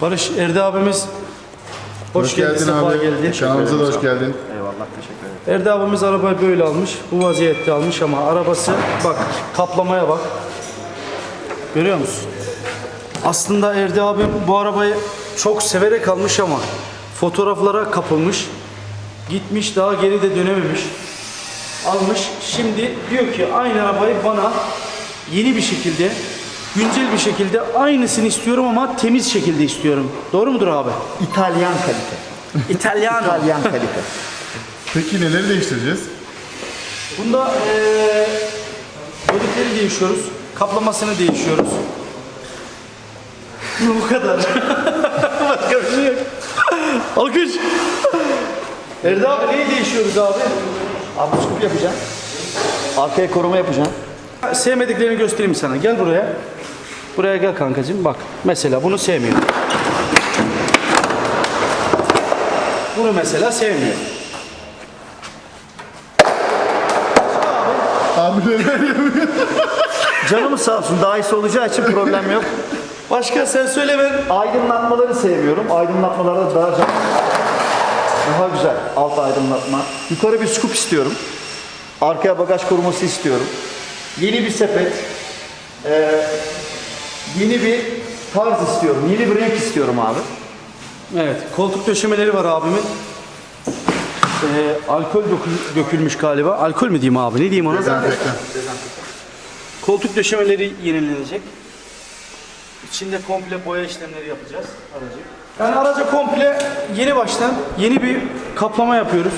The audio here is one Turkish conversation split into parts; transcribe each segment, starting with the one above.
Barış Erdi abimiz hoş, Hoş geldi, geldin sefa abi. geldi. Kanalımıza da hoş geldin. Eyvallah teşekkür ederim. Erdi abimiz arabayı böyle almış. Bu vaziyette almış ama arabası bak kaplamaya bak. Görüyor musun? Aslında Erdi abim bu arabayı çok severek almış ama fotoğraflara kapılmış. Gitmiş daha geri de dönememiş. Almış. Şimdi diyor ki aynı arabayı bana yeni bir şekilde güncel bir şekilde aynısını istiyorum ama temiz şekilde istiyorum. Doğru mudur abi? İtalyan kalite. İtalyan. İtalyan kalite. Peki neleri değiştireceğiz? Bunda eee ödükleri değişiyoruz. Kaplamasını değişiyoruz. Bu kadar. Başka bir şey yok. Alkış. Erdi abi neyi değişiyoruz abi? Abi scoop yapacaksın. Arkaya koruma yapacaksın. Sevmediklerini göstereyim sana. Gel buraya. Buraya gel kankacığım. Bak mesela bunu sevmiyor. Bunu mesela sevmiyor. Abi neler yapıyor? Canımız sağ olsun. Daha iyisi olacağı için problem yok. Başka sen söyle ben. Aydınlatmaları sevmiyorum. Aydınlatmalarda daha can. Daha güzel. Alt aydınlatma. Yukarı bir scoop istiyorum. Arkaya bagaj koruması istiyorum. Yeni bir sepet. Ee, yeni bir tarz istiyorum. Yeni bir renk istiyorum abi. Evet, koltuk döşemeleri var abimin. Ee, alkol dökül- dökülmüş galiba. Alkol mü diyeyim abi? Ne diyeyim ona? Dezenfektan. Koltuk döşemeleri yenilenecek. İçinde komple boya işlemleri yapacağız aracı. Yani araca komple yeni baştan yeni bir kaplama yapıyoruz.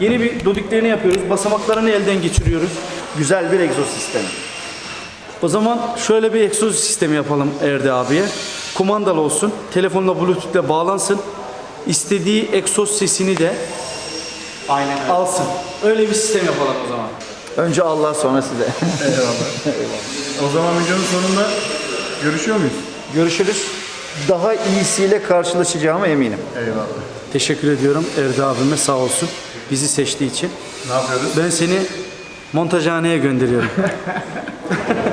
Yeni bir dodiklerini yapıyoruz. Basamaklarını elden geçiriyoruz. Güzel bir egzoz sistemi. O zaman şöyle bir egzoz sistemi yapalım Erdi abiye. Kumandalı olsun. Telefonla bluetooth'le bağlansın. İstediği egzoz sesini de Aynen öyle. alsın. Öyle bir sistem yapalım o zaman. Önce Allah sonra size. O zaman videonun sonunda görüşüyor muyuz? Görüşürüz. Daha iyisiyle karşılaşacağıma eminim. Eyvallah. Teşekkür ediyorum Erdi abime sağ olsun. Bizi seçtiği için. Ne yapıyoruz? Ben seni montajhaneye gönderiyorum.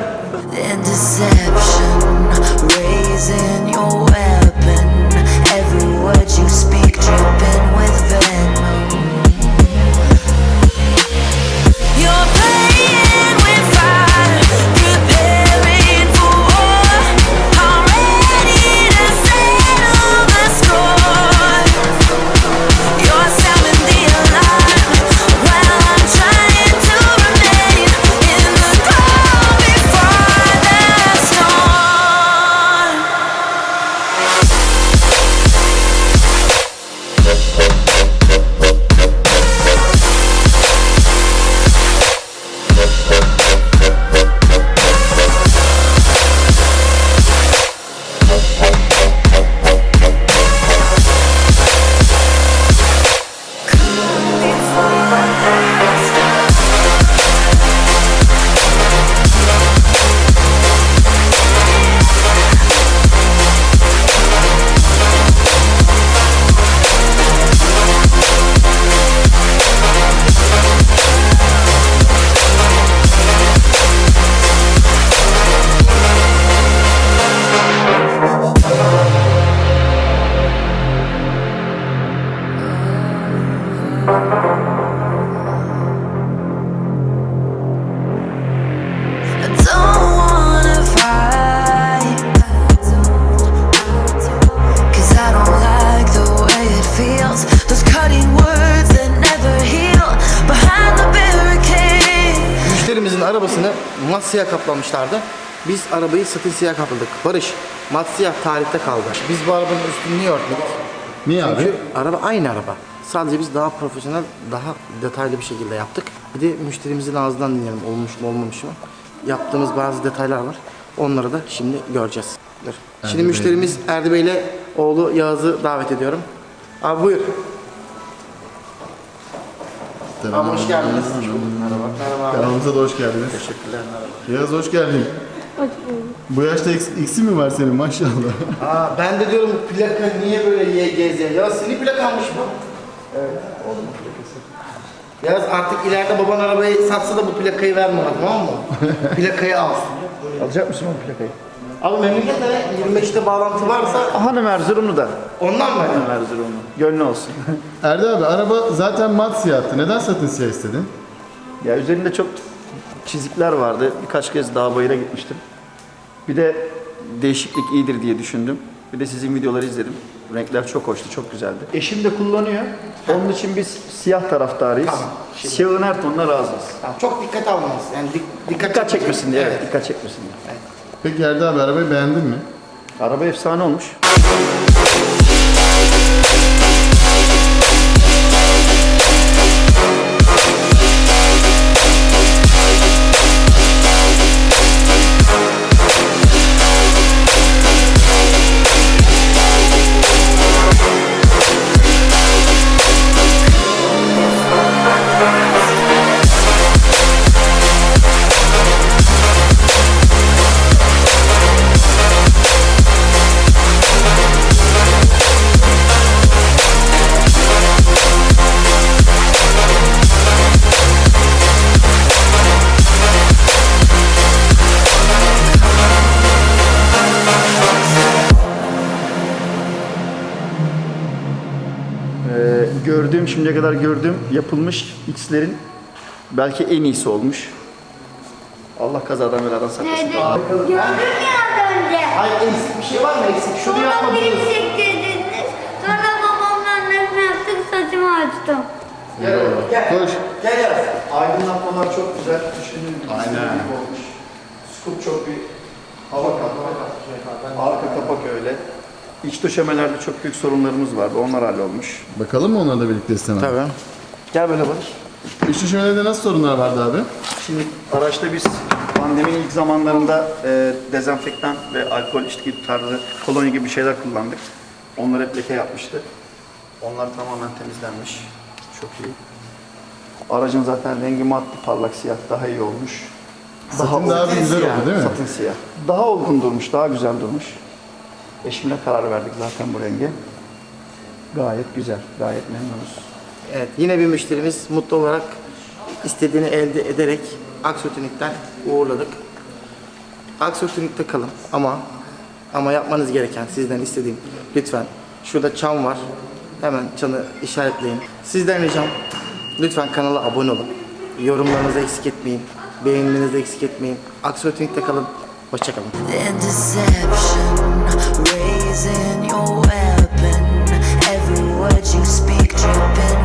deception, raising your weapon. Every word you speak arabasını mat siyah kaplamışlardı. Biz arabayı satın siyah kapladık. Barış, mat siyah tarihte kaldı. Biz bu arabanın üstünü niye örtmedik? Niye abi? Çünkü araba aynı araba. Sadece biz daha profesyonel, daha detaylı bir şekilde yaptık. Bir de müşterimizin ağzından dinleyelim olmuş mu olmamış mı. Yaptığımız bazı detaylar var. Onları da şimdi göreceğiz. Dur. Şimdi Bey. müşterimiz Erdi Bey ile oğlu Yağız'ı davet ediyorum. Abi buyur. Abi hoş geldiniz. Merhaba. Merhaba abi. Kanalımıza da hoş geldiniz. Teşekkürler. Merhaba. Yağız hoş geldin. Bu yaşta X, X'i mi var senin maşallah? Aa, ben de diyorum plaka niye böyle YGZ? Ya senin plakanmış bu. Evet, oğlum plakası. Yaz artık ileride baban arabayı satsa da bu plakayı verme tamam mı? plakayı al. Alacak mısın o plakayı? Ama memlekette 25'te bağlantı varsa Hanım Erzurumlu da. ondan mı? Hanım Erzurumlu. Gönlü olsun. Erdi abi araba zaten mat siyahtı. Neden satın siyah istedin? Ya üzerinde çok çizikler vardı. Birkaç kez daha bayıra gitmiştim. Bir de değişiklik iyidir diye düşündüm. Bir de sizin videoları izledim. Renkler çok hoştu, çok güzeldi. Eşim de kullanıyor. Onun için biz siyah taraftarıyız. Tamam. Şimdi- Siyahın her tonuna razıyız. Tamam, çok dikkat almaz. Yani dik- dikkat, Dikkat çekmesin diye. Evet, dikkat çekmesin diye. Peki Erdi abi arabayı beğendin mi? Araba efsane olmuş. Gördüğüm, şimdiye kadar gördüğüm yapılmış X'lerin belki en iyisi olmuş. Allah kazadan beladan saklasın. Gördün ya az önce. Hayır eksik bir şey var mı eksik? Şunu Sonra yapmadınız. beni çektirdiniz. Sonra babamla annemle yaptık saçımı açtım. Gel, gel. Koş. Gel gel. Aydınlatmalar çok güzel. Düşündüğüm gibi Aynen. olmuş. Scoop çok bir hava kapağı. Arka kapak öyle. İç döşemelerde çok büyük sorunlarımız vardı. Onlar hallolmuş. Bakalım mı onlarla birlikte istemem? Tabii. Gel böyle Barış. İç düşmelerde nasıl sorunlar vardı abi? Şimdi araçta biz pandeminin ilk zamanlarında e, dezenfektan ve alkol içki tarzı kolonya gibi şeyler kullandık. Onlar hep leke yapmıştı. Onlar tamamen temizlenmiş. Çok iyi. Aracın zaten rengi mat, parlak siyah daha iyi olmuş. Satın daha bir güzel siyah. oldu değil mi? Satın siyah. Daha olgun durmuş, daha güzel durmuş. Eşimle karar verdik zaten bu renge. Gayet güzel, gayet memnunuz. Evet yine bir müşterimiz mutlu olarak istediğini elde ederek Aksötünik'ten uğurladık. Aksötünik'te kalın ama ama yapmanız gereken sizden istediğim lütfen şurada çan var. Hemen çanı işaretleyin. Sizden ricam lütfen kanala abone olun. Yorumlarınızı eksik etmeyin. Beğenilerinizi eksik etmeyin. Aksötünik'te kalın. Hoşçakalın. The